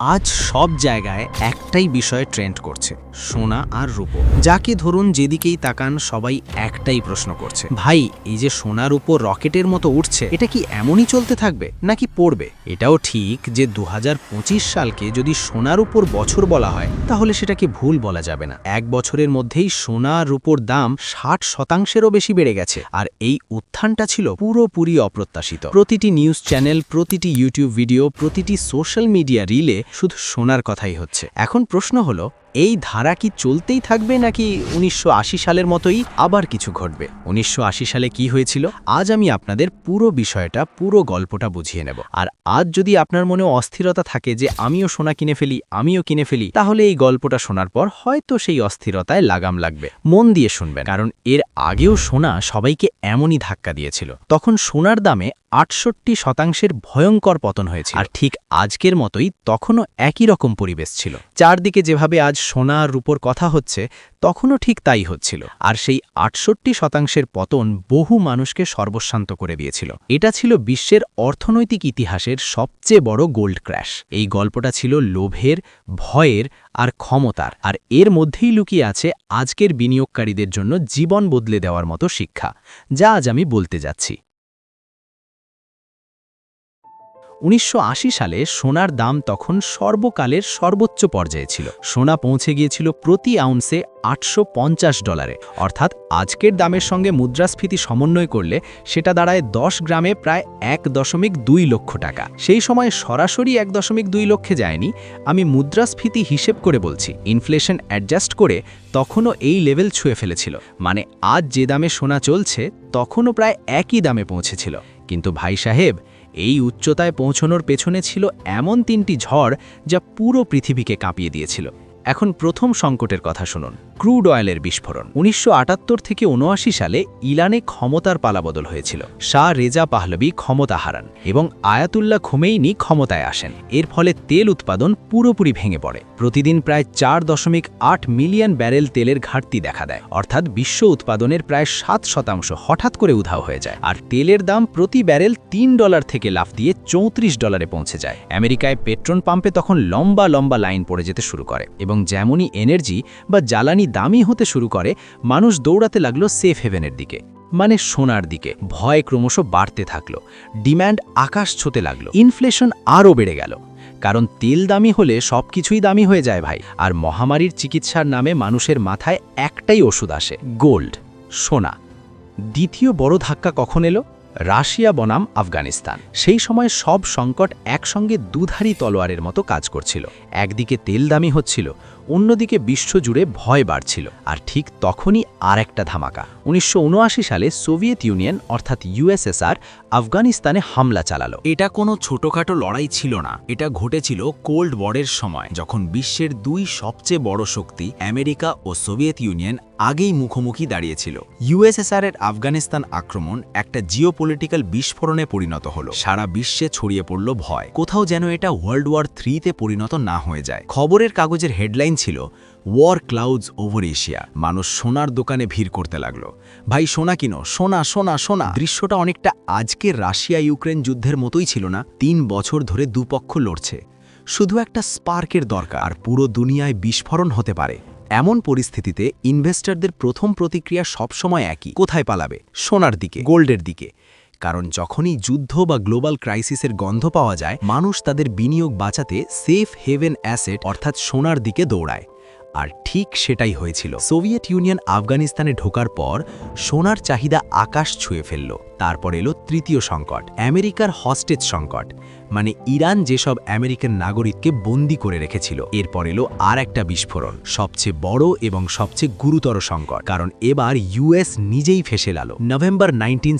আজ সব জায়গায় একটাই বিষয় ট্রেন্ড করছে, সোনা আর রূপো। যাকে ধরুন যেদিকেই তাকান, সবাই একটাই প্রশ্ন করছে। ভাই, এই যে সোনার উপর রকেটের মতো উঠছে, এটা কি এমনই চলতে থাকবে, নাকি পড়বে? এটাও ঠিক যে দু হাজার পঁচিশ সালকে যদি সোনার উপর বছর বলা হয়, তাহলে সেটাকে ভুল বলা যাবে না। এক বছরের মধ্যেই সোনা রূপোর দাম ষাট শতাংশেরও বেশি বেড়ে গেছে, আর এই উত্থানটা ছিল পুরোপুরি অপ্রত্যাশিত। প্রতিটি নিউজ চ্যানেল প্রতিটি ইউটিউব ভিডিও প্রতিটি সোশ্যাল মিডিয়া রিলে শুধু শোনার কথাই হচ্ছে। এখন প্রশ্ন হলো এই ধারা কি চলতেই থাকবে নাকি উনিশশো আশি সালের মতোই আবার কিছু ঘটবে? উনিশশো আশি সালে কি হয়েছিল? আজ আমি আপনাদের পুরো বিষয়টা, পুরো গল্পটা বুঝিয়ে নেব। আর আজ যদি আপনার মনে অস্থিরতা থাকে যে আমিও সোনা কিনে ফেলি, আমিও কিনে ফেলি, তাহলে এই গল্পটা শোনার পর হয়তো সেই অস্থিরতায় লাগাম লাগবে। মন দিয়ে শুনবেন, কারণ এর আগেও সোনা সবাইকে এমনই ধাক্কা দিয়েছিল। তখন সোনার দামে আটষট্টি শতাংশের ভয়ঙ্কর পতন হয়েছে আর ঠিক আজকের মতোই তখনও একই রকম পরিবেশ ছিল। চারদিকে যেভাবে আজ সোনা আর রূপোর কথা হচ্ছে, তখনও ঠিক তাই হচ্ছিল। আর সেই আটষট্টি শতাংশের পতন বহু মানুষকে সর্বশান্ত করে দিয়েছিল। এটা ছিল বিশ্বের অর্থনৈতিক ইতিহাসের সবচেয়ে বড় গোল্ড ক্র্যাশ। এই গল্পটা ছিল লোভের, ভয়ের আর ক্ষমতার। আর এর মধ্যেই লুকিয়ে আছে আজকের বিনিয়োগকারীদের জন্য জীবন বদলে দেওয়ার মতো শিক্ষা, যা আজ আমি বলতে যাচ্ছি। উনিশশো আশি সালে সোনার দাম তখন সর্বকালের সর্বোচ্চ পর্যায়ে ছিল। সোনা পৌঁছে গিয়েছিল প্রতি আউন্সে আটশো পঞ্চাশ ডলারে। অর্থাৎ আজকের দামের সঙ্গে মুদ্রাস্ফীতি সমন্বয় করলে সেটা দাঁড়ায় দশ গ্রামে প্রায় এক দশমিক দুই লক্ষ টাকা। সেই সময় সরাসরি এক দশমিক দুই লক্ষে যায়নি, আমি মুদ্রাস্ফীতি হিসেব করে বলছি। ইনফ্লেশন অ্যাডজাস্ট করে তখনও এই লেভেল ছুঁয়ে ফেলেছিল। মানে আজ যে দামে সোনা চলছে, তখনও প্রায় একই দামে পৌঁছেছিল। কিন্তু ভাই সাহেব এই উচ্চতায় পৌঁছনোর পেছনে ছিল এমন তিনটি ঝড় যা পুরো পৃথিবীকে কাঁপিয়ে দিয়েছিল। এখন প্রথম সংকটের কথা শুনুন। ক্রুড অয়েলের বিস্ফোরণ। উনিশশো আটাত্তর থেকে উনআশি সালে ইরানে ক্ষমতার পালাবদল হয়েছিল। শাহ রেজা পাহলবি ক্ষমতা হারান এবং আয়াতুল্লাহ খুমেইনি ক্ষমতায় আসেন। এর ফলে তেল উৎপাদন পুরোপুরি ভেঙে পড়ে। প্রতিদিন প্রায় চার দশমিক আট মিলিয়ন ব্যারেল তেলের ঘাটতি দেখা দেয়। অর্থাৎ বিশ্ব উৎপাদনের প্রায় সাত শতাংশ হঠাৎ করে উধাও হয়ে যায়। আর তেলের দাম প্রতি ব্যারেল তিন ডলার থেকে লাফ দিয়ে চৌত্রিশ ডলারে পৌঁছে যায়। আমেরিকায় পেট্রোল পাম্পে তখন লম্বা লম্বা লাইন পড়ে যেতে শুরু করে এবং যেমনই এনার্জি বা জ্বালানি দামি হতে শুরু করে, মানুষ দৌড়াতে লাগল সেফ হেভেনের দিকে মানে সোনার দিকে। ভয় ক্রমশ বাড়তে থাকল ডিম্যান্ড আকাশ ছোতে লাগল ইনফ্লেশন আরও বেড়ে গেল। কারণ তেল দামি হলে সব কিছুই দামি হয়ে যায় ভাই, আর মহামারীর চিকিৎসার নামে মানুষের মাথায় একটাই ওষুধ আসে গোল্ড সোনা। দ্বিতীয় বড় ধাক্কা কখন এলো? রাশিয়া বনাম আফগানিস্তান। সেই সময় সব সংকট একসঙ্গে দুধারী তলোয়ারের মতো কাজ করছিল। একদিকে তেল দামি হচ্ছিল অন্যদিকে বিশ্বজুড়ে ভয় বাড়ছিল। আর ঠিক তখনই আর একটা ধামাকা। উনিশশো উনআশি সালে সোভিয়েত ইউনিয়ন, অর্থাৎ ইউএসএসআর আফগানিস্তানে হামলা চালালো। এটা কোনো ছোটখাটো লড়াই ছিল না। এটা ঘটেছিল কোল্ড ওয়ারের সময়, যখন বিশ্বের দুই সবচেয়ে বড় শক্তি, আমেরিকা ও সোভিয়েত ইউনিয়ন, আগেই মুখোমুখি দাঁড়িয়েছিল। ইউএসএসআর এর আফগানিস্তান আক্রমণ একটা জিওপলিটিক্যাল বিস্ফোরণে পরিণত হলো। সারা বিশ্বে ছড়িয়ে পড়ল ভয়। কোথাও যেন এটা ওয়ার্ল্ড ওয়ার থ্রিতে পরিণত না হয়ে যায়। খবরের কাগজের হেডলাইন ছিল ওয়ার ক্লাউডস ওভার এশিয়া মানুষ সোনার দোকানে ভিড় করতে লাগল। ভাই, সোনা কিনো? সোনা সোনা সোনা। দৃশ্যটা অনেকটা আজকের রাশিয়া ইউক্রেন যুদ্ধের মতোই ছিল না, তিন বছর ধরে দুপক্ষ লড়ছে। শুধু একটা স্পার্কের দরকার, আর পুরো দুনিয়ায় বিস্ফোরণ হতে পারে। এমন পরিস্থিতিতে ইনভেস্টরদের প্রথম প্রতিক্রিয়া সবসময় একই। কোথায় পালাবে? সোনার দিকে, গোল্ডের দিকে। কারণ যখনই যুদ্ধ বা গ্লোবাল ক্রাইসিসের গন্ধ পাওয়া যায়, মানুষ তাদের বিনিয়োগ বাঁচাতে সেফ হেভেন অ্যাসেট অর্থাৎ সোনার দিকে দৌড়ায়। আর ঠিক সেটাই হয়েছিল। সোভিয়েত ইউনিয়ন আফগানিস্তানে ঢোকার পর সোনার চাহিদা আকাশ ছুঁয়ে ফেলল। তারপর এলো তৃতীয় সংকট, আমেরিকার হস্টেজ সংকট। মানে ইরান যেসব আমেরিকান নাগরিককে বন্দি করে রেখেছিল। এরপর এলো আর একটা বিস্ফোরণ, সবচেয়ে বড় এবং সবচেয়ে গুরুতর সংকট। কারণ এবার ইউএস নিজেই ফেসে লালো। নভেম্বর নাইনটিন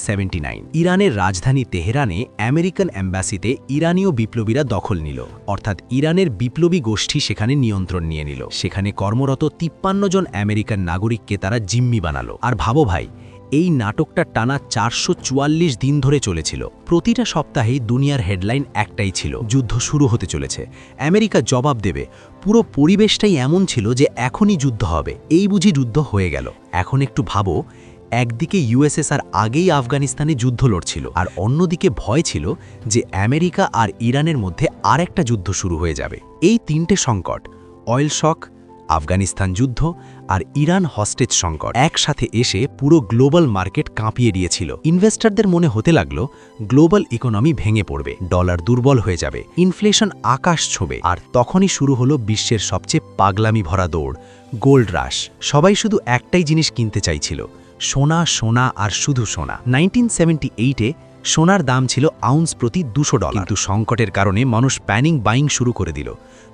ইরানের রাজধানী তেহরানে আমেরিকান অ্যাম্বাসিতে ইরানীয় বিপ্লবীরা দখল নিল। অর্থাৎ ইরানের বিপ্লবী গোষ্ঠী সেখানে নিয়ন্ত্রণ নিয়ে নিল। সেখানে কর্মরত তিপ্পান্ন জন আমেরিকান নাগরিককে তারা জিম্মি বানালো। আর ভাবো ভাই এই নাটকটা টানা চারশো চুয়াল্লিশ দিন ধরে চলেছিল। প্রতিটা সপ্তাহেই দুনিয়ার হেডলাইন একটাই ছিল, যুদ্ধ শুরু হতে চলেছে। আমেরিকা জবাব দেবে, পুরো পরিবেশটাই এমন ছিল যে এখনই যুদ্ধ হবে। এই বুঝি যুদ্ধ হয়ে গেল। এখন একটু ভাবো, একদিকে ইউএসএসআর আগেই আফগানিস্তানে যুদ্ধ লড়ছিল, আর অন্যদিকে ভয় ছিল যে আমেরিকা আর ইরানের মধ্যে আরেকটা যুদ্ধ শুরু হয়ে যাবে। এই তিনটে সংকট, অয়েল শক আফগানিস্তান যুদ্ধ আর ইরান হস্টেজ সংকট একসাথে এসে পুরো গ্লোবাল মার্কেট কাঁপিয়ে দিয়েছিল। ইনভেস্টরদের মনে হতে লাগল, গ্লোবাল ইকোনমি ভেঙে পড়বে, ডলার দুর্বল হয়ে যাবে, ইনফ্লেশন আকাশ ছোবে, আর তখনই শুরু হলো বিশ্বের সবচেয়ে পাগলামি ভরা দৌড়, গোল্ড রাশ। সবাই শুধু একটাই জিনিস কিনতে চাইছিল, সোনা সোনা আর শুধু সোনা। নাইনটিন সেভেন্টি এইটে সোনার দাম ছিল আউন্স প্রতি দুশো ডলার। কিন্তু সংকটের কারণে মানুষ প্যানিং বাইং শুরু করে দিল।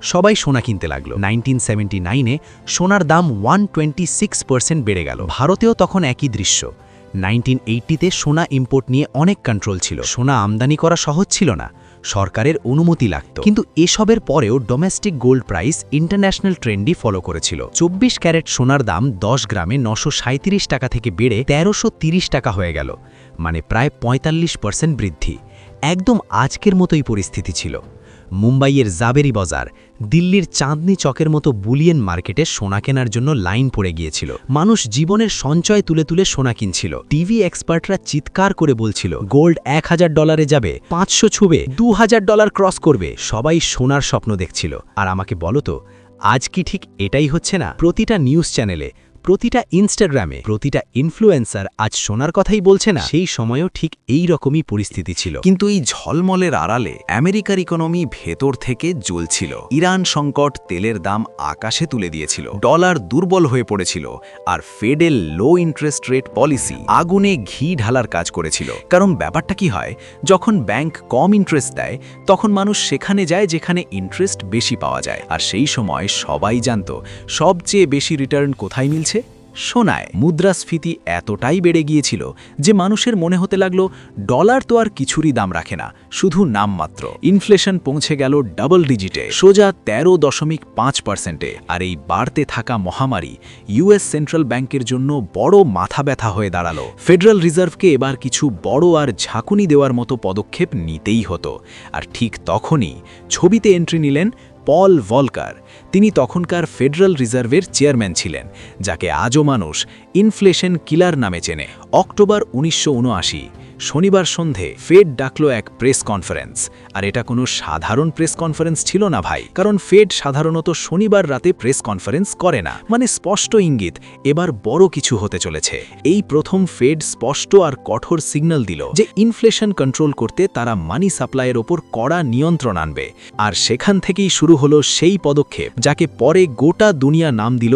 সবাই সোনা কিনতে লাগল। নাইনটিন সেভেন্টি নাইনে সোনার দাম ওয়ান বেড়ে গেল। ভারতেও তখন একই দৃশ্য। নাইনটিন এইটটিতে সোনা ইম্পোর্ট নিয়ে অনেক কন্ট্রোল ছিল। সোনা আমদানি করা সহজ ছিল না। সরকারের অনুমতি লাগত। কিন্তু এসবের পরেও ডোমেস্টিক গোল্ড প্রাইস ইন্টারন্যাশনাল ট্রেন্ডই ফলো করেছিল। চব্বিশ ক্যারেট সোনার দাম দশ গ্রামে নশো টাকা থেকে বেড়ে তেরোশো টাকা হয়ে গেল। মানে প্রায় পঁয়তাল্লিশ পার্সেন্ট বৃদ্ধি। একদম আজকের মতোই পরিস্থিতি ছিল। মুম্বাইয়ের জাবেরি বাজার, দিল্লির চাঁদনি চকের মতো বুলিয়েন মার্কেটে সোনা কেনার জন্য লাইন পড়ে গিয়েছিল। মানুষ জীবনের সঞ্চয় তুলে তুলে সোনা কিনছিল। টিভি এক্সপার্টরা চিৎকার করে বলছিল, গোল্ড এক হাজার ডলারে যাবে, পাঁচশো ছুবে, দু হাজার ডলার ক্রস করবে। সবাই সোনার স্বপ্ন দেখছিল। আর আমাকে বলতো আজ কি ঠিক এটাই হচ্ছে না? প্রতিটা নিউজ চ্যানেলে প্রতিটা ইনস্টাগ্রামে প্রতিটা ইনফ্লুয়েন্সার আজ সোনার কথাই বলছে না। সেই সময়ও ঠিক এই রকমই পরিস্থিতি ছিল। কিন্তু এই ঝলমলের আড়ালে আমেরিকার ইকোনমি ভেতর থেকে জ্বলছিল। ইরান সংকট তেলের দাম আকাশে তুলে দিয়েছিল। ডলার দুর্বল হয়ে পড়েছিল আর ফেডের লো ইন্টারেস্ট রেট পলিসি আগুনে ঘি ঢালার কাজ করেছিল। কারণ ব্যাপারটা কি হয়, যখন ব্যাংক কম ইন্টারেস্ট দেয়, তখন মানুষ সেখানে যায় যেখানে ইন্টারেস্ট বেশি পাওয়া যায়। আর সেই সময় সবাই জানত, সবচেয়ে বেশি রিটার্ন কোথায় মিলছে? সোনায় মুদ্রাস্ফীতি এতটাই বেড়ে গিয়েছিল যে মানুষের মনে হতে লাগল, ডলার তো আর কিছুরই দাম রাখে না, শুধু নামমাত্র ইনফ্লেশন পৌঁছে গেল ডাবল ডিজিটে, সোজা তেরো দশমিক পাঁচ পার্সেন্টে, আর এই বাড়তে থাকা মহামারী ইউএস সেন্ট্রাল ব্যাংকের জন্য বড় মাথা ব্যথা হয়ে দাঁড়াল। ফেডারেল রিজার্ভকে এবার কিছু বড় আর ঝাঁকুনি দেওয়ার মতো পদক্ষেপ নিতেই হতো, আর ঠিক তখনই ছবিতে এন্ট্রি নিলেন পল ভলকার। তিনি তখনকার ফেডারেল রিজার্ভের চেয়ারম্যান ছিলেন, যাকে আজও মানুষ ইনফ্লেশন কিলার নামে চেনে। অক্টোবর উনিশশো উনআশি, শনিবার সন্ধে ফেড ডাকলো এক প্রেস কনফারেন্স আর এটা কোনো সাধারণ প্রেস কনফারেন্স ছিল না ভাই, কারণ ফেড সাধারণত শনিবার রাতে প্রেস কনফারেন্স করে না। মানে স্পষ্ট ইঙ্গিত, এবার বড় কিছু হতে চলেছে। এই প্রথম ফেড স্পষ্ট আর কঠোর সিগন্যাল দিল যে ইনফ্লেশন কন্ট্রোল করতে তারা মানি সাপ্লাইয়ের ওপর কড়া নিয়ন্ত্রণ আনবে। আর সেখান থেকেই শুরু হলো সেই পদক্ষেপ। যাকে পরে গোটা দুনিয়া নাম দিল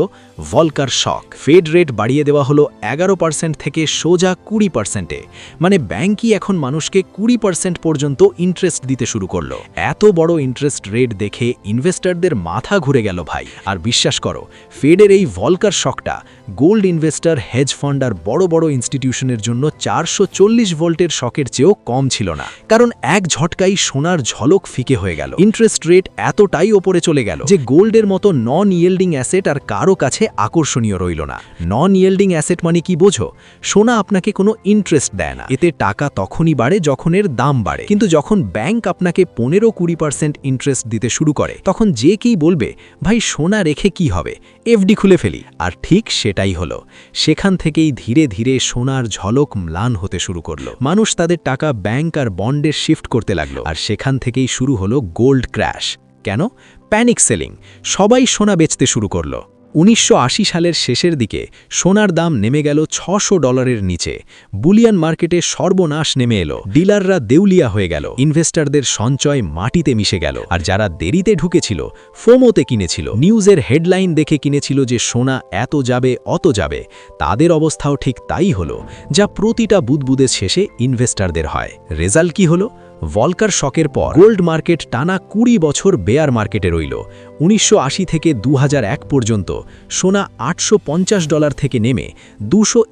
ভলকার শক। ফেড রেট বাড়িয়ে দেওয়া হলো এগারো পার্সেন্ট থেকে সোজা কুড়ি পার্সেন্টে। মানে ব্যাংকই এখন মানুষকে কুড়ি পার্সেন্ট পর্যন্ত ইন্টারেস্ট দিতে শুরু করল। এত বড় ইন্টারেস্ট রেট দেখে ইনভেস্টরদের মাথা ঘুরে গেল ভাই। আর বিশ্বাস করো, ফেডের এই ভলকার শকটা গোল্ড ইনভেস্টর হেজ ফান্ড আর বড় বড় ইনস্টিটিউশনের জন্য চারশো চল্লিশ ভোল্টের শকের চেয়েও কম ছিল না। কারণ এক ঝটকাই সোনার ঝলক ফিকে হয়ে গেল। ইন্টারেস্ট রেট এতটাই ওপরে চলে গেল যে গোল্ডের মতো নন ইয়েল্ডিং অ্যাসেট আর কারও কাছে আকর্ষণীয় রইল না। নন ইয়েল্ডিং অ্যাসেট মানে কি বোঝো? সোনা আপনাকে কোনো ইন্টারেস্ট দেয় না। এতে টাকা তখনই বাড়ে যখন এর দাম বাড়ে। কিন্তু যখন ব্যাংক আপনাকে পনেরো কুড়ি পার্সেন্ট ইন্টারেস্ট দিতে শুরু করে, তখন যে কেই বলবে, ভাই, সোনা রেখে কি হবে? এফডি খুলে ফেলি। আর ঠিক সেটাই হলো। সেখান থেকেই ধীরে ধীরে সোনার ঝলক ম্লান হতে শুরু করল। মানুষ তাদের টাকা ব্যাংক আর বন্ডে শিফট করতে লাগল। আর সেখান থেকেই শুরু হলো গোল্ড ক্র্যাশ কেন? প্যানিক সেলিং সবাই সোনা বেচতে শুরু করল। উনিশশো আশি সালের শেষের দিকে সোনার দাম নেমে গেল ছশো ডলারের নিচে। বুলিয়ান মার্কেটে সর্বনাশ নেমে এলো। ডিলাররা দেউলিয়া হয়ে গেল। ইনভেস্টরদের সঞ্চয় মাটিতে মিশে গেল। আর যারা দেরিতে ঢুকেছিল, ফোমোতে কিনেছিল। নিউজের হেডলাইন দেখে কিনেছিল যে সোনা এত যাবে, অত যাবে। তাদের অবস্থাও ঠিক তাই হলো, যা প্রতিটা বুদবুদের শেষে ইনভেস্টরদের হয়। রেজাল্ট কি হলো? ভলকার শকের পর গোল্ড মার্কেট টানা কুড়ি বছর বেয়ার মার্কেটে রইল। উনিশশো আশি থেকে দু হাজার এক পর্যন্ত সোনা আটশো পঞ্চাশ ডলার থেকে নেমে দুশো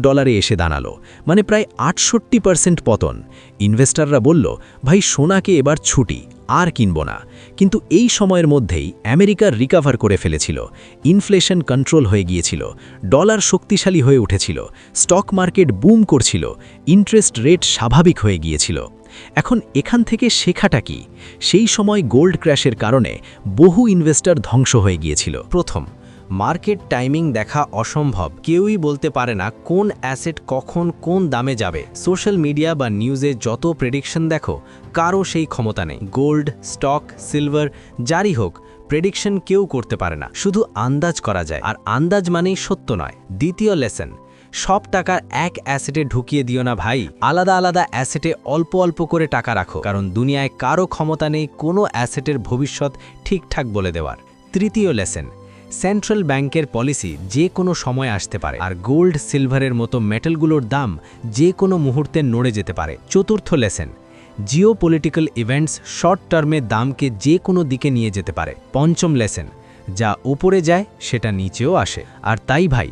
ডলারে এসে দাঁড়াল মানে প্রায় আটষট্টি পার্সেন্ট পতন। ইনভেস্টাররা বলল, ভাই, সোনাকে এবার ছুটি, আর কিনব না। কিন্তু এই সময়ের মধ্যেই আমেরিকার রিকাভার করে ফেলেছিল, ইনফ্লেশন কন্ট্রোল হয়ে গিয়েছিল, ডলার শক্তিশালী হয়ে উঠেছিল, স্টক মার্কেট বুম করছিল, ইন্টারেস্ট রেট স্বাভাবিক হয়ে গিয়েছিল। এখন এখান থেকে শেখাটা কি? সেই সময় গোল্ড ক্র্যাশের কারণে বহু ইনভেস্টর ধ্বংস হয়ে গিয়েছিল। প্রথম, মার্কেট টাইমিং দেখা অসম্ভব। কেউই বলতে পারে না কোন অ্যাসেট কখন কোন দামে যাবে। সোশ্যাল মিডিয়া বা নিউজে যত প্রেডিকশন দেখো, কারও সেই ক্ষমতা নেই। গোল্ড, স্টক, সিলভার, যারই হোক, প্রেডিকশন কেউ করতে পারে না। শুধু আন্দাজ করা যায়। আর আন্দাজ মানেই সত্য নয়। দ্বিতীয় লেসন সব টাকা এক অ্যাসেটে ঢুকিয়ে দিও না ভাই। আলাদা আলাদা অ্যাসেটে অল্প অল্প করে টাকা রাখো, কারণ দুনিয়ায় কারও ক্ষমতা নেই কোনো অ্যাসেটের ভবিষ্যৎ ঠিকঠাক বলে দেওয়ার। তৃতীয় লেসেন, সেন্ট্রাল ব্যাংকের পলিসি যে কোনো সময় আসতে পারে, আর গোল্ড, সিলভারের মতো মেটালগুলোর দাম যে কোনো মুহূর্তে নড়ে যেতে পারে। চতুর্থ lesson geopolitical events short টার্মে দামকে যে কোনো দিকে নিয়ে যেতে পারে। পঞ্চম লেসেন, যা উপরে যায় সেটা নিচেও আসে। আর তাই ভাই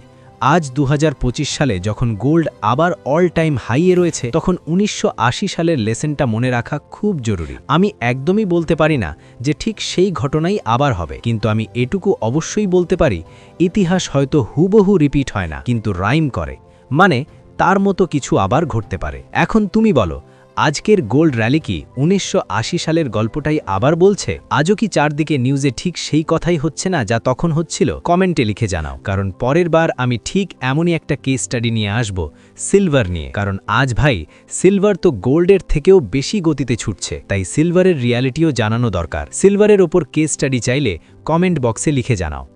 আজ দু হাজার পঁচিশ সালে যখন গোল্ড আবার অল টাইম হাইয়ে রয়েছে, তখন উনিশশো আশি সালের লেসেনটা মনে রাখা খুব জরুরি। আমি একদমই বলতে পারি না যে ঠিক সেই ঘটনাই আবার হবে, কিন্তু আমি এটুকু অবশ্যই বলতে পারি, ইতিহাস হয়তো হুবহু রিপিট হয় না, কিন্তু রাইম করে। মানে তার মতো কিছু আবার ঘটতে পারে। এখন তুমি বলো আজকের গোল্ড র্যালি কি উনিশশো আশি সালের গল্পটাই আবার বলছে? আজও কি চারদিকে নিউজে ঠিক সেই কথাই হচ্ছে না যা তখন হচ্ছিল? কমেন্টে লিখে জানাও। কারণ পরের বার আমি ঠিক এমনই একটা কেস স্টাডি নিয়ে আসব সিলভার নিয়ে। কারণ আজ ভাই সিলভার তো গোল্ডের থেকেও বেশি গতিতে ছুটছে, তাই সিলভারের রিয়ালিটিও জানানো দরকার। সিলভারের ওপর কেস স্টাডি চাইলে কমেন্ট বক্সে লিখে জানাও।